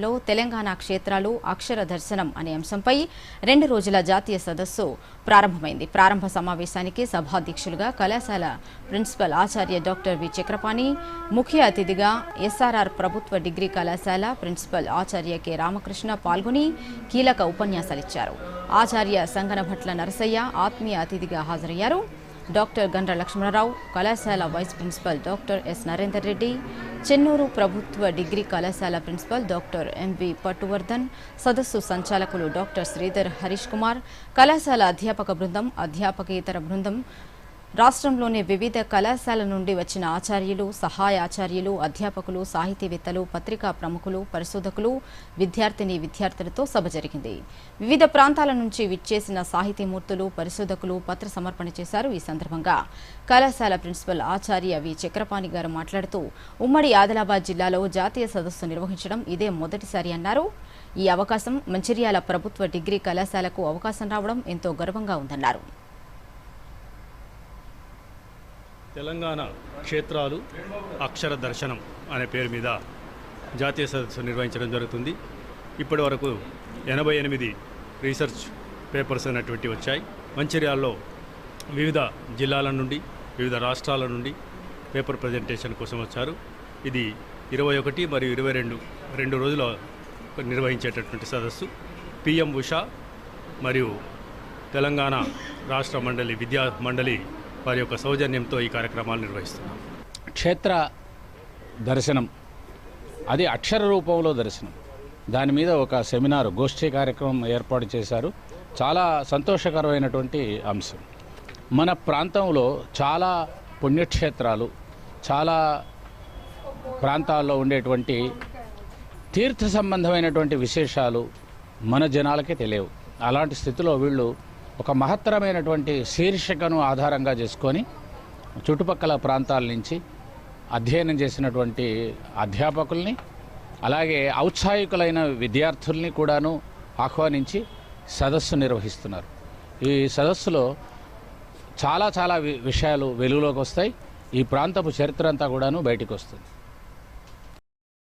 లో తెలంగాణ క్షేత్రాలు అక్షర దర్శనం అనే అంశంపై రెండు రోజుల జాతీయ సదస్సు ప్రారంభమైంది. ప్రారంభ సమావేశానికి సభాధ్యక్షులుగా కళాశాల ప్రిన్సిపల్ ఆచార్య డాక్టర్ వి. చక్రపాణి ముఖ్య అతిథిగా ఎస్ఆర్ఆర్ ప్రభుత్వ డిగ్రీ కళాశాల ప్రిన్సిపల్ ఆచార్య కె. రామకృష్ణ పాల్గొని కీలక ఉపన్యాసాలిచ్చారు. ఆచార్య సంగనభట్ల నరసయ్య ఆత్మీయ అతిథిగా హాజరయ్యారు. డాక్టర్ గండ్ర లక్ష్మణరావు కళాశాల vice principal doctor S Narender Reddy Chennur ప్రభుత్వ డిగ్రీ కళాశాల ప్రిన్సిపల్ డాక్టర్ ఎంవి పట్టువర్ధన్ సదస్సు సంచాలకులు డాక్టర్ శ్రీధర్ హరీష్ కుమార్ కళాశాల అధ్యాపక బృందం అధ్యాపకేతర బృందం రాష్ట్రంలోని వివిధ కళాశాల నుండి వచ్చిన ఆచార్యులు సహాయ ఆచార్యులు అధ్యాపకులు సాహితీవేత్తలు పత్రికా ప్రముఖులు పరిశోధకులు విద్యార్థిని విద్యార్థులతో సభ జరిగింది. వివిధ ప్రాంతాల నుంచి విచ్చేసిన సాహితీమూర్తులు పరిశోధకులు పత్ర సమర్పణ చేశారు ఈ సందర్భంగా. కళాశాల ప్రిన్సిపల్ ఆచార్య వి. చక్రపాణి గారు మాట్లాడుతూ ఉమ్మడి ఆదిలాబాద్ జిల్లాలో జాతీయ సదస్సు నిర్వహించడం ఇదే మొదటిసారి అన్నారు. ఈ అవకాశం మంచిర్యాల ప్రభుత్వ డిగ్రీ కళాశాలకు అవకాశం రావడం ఎంతో గర్వంగా ఉందన్నారు. తెలంగాణ క్షేత్రాలు అక్షర దర్శనం అనే పేరు మీద జాతీయ సదస్సు నిర్వహించడం జరుగుతుంది. ఇప్పటి వరకు ఎనభై ఎనిమిది రీసెర్చ్ పేపర్స్ అనేటువంటి వచ్చాయి. మంచిర్యాలలో వివిధ జిల్లాల నుండి వివిధ రాష్ట్రాల నుండి పేపర్ ప్రజెంటేషన్ కోసం వచ్చారు. ఇది ఇరవై ఒకటి మరియు ఇరవై రెండు రెండు రోజుల నిర్వహించేటటువంటి సదస్సు. పిఎం ఉషా మరియు తెలంగాణ రాష్ట్ర మండలి విద్యా మండలి వారి యొక్క సౌజన్యంతో ఈ కార్యక్రమాలు నిర్వహిస్తున్నాం. క్షేత్ర దర్శనం. అది అక్షర రూపంలో దర్శనం. దాని మీద ఒక సెమినార్ గోష్ఠీ కార్యక్రమం ఏర్పాటు చేశారు. చాలా సంతోషకరమైనటువంటి అంశం. మన ప్రాంతంలో చాలా పుణ్యక్షేత్రాలు చాలా ప్రాంతాల్లో ఉండేటువంటి తీర్థ సంబంధమైనటువంటి విశేషాలు మన జనాలకే తెలియవు. అలాంటి స్థితిలో వీళ్ళు ఒక మహత్తరమైనటువంటి శీర్షికను ఆధారంగా చేసుకొని చుట్టుపక్కల ప్రాంతాల నుంచి అధ్యయనం చేసినటువంటి అధ్యాపకుల్ని అలాగే ఔత్సాహికులైన విద్యార్థుల్ని కూడాను ఆహ్వానించి సదస్సు నిర్వహిస్తున్నారు. ఈ సదస్సులో చాలా చాలా వి- విషయాలు వెలుగులోకి వస్తాయి. ఈ ప్రాంతపు చరిత్ర అంతా కూడాను బయటకు వస్తుంది.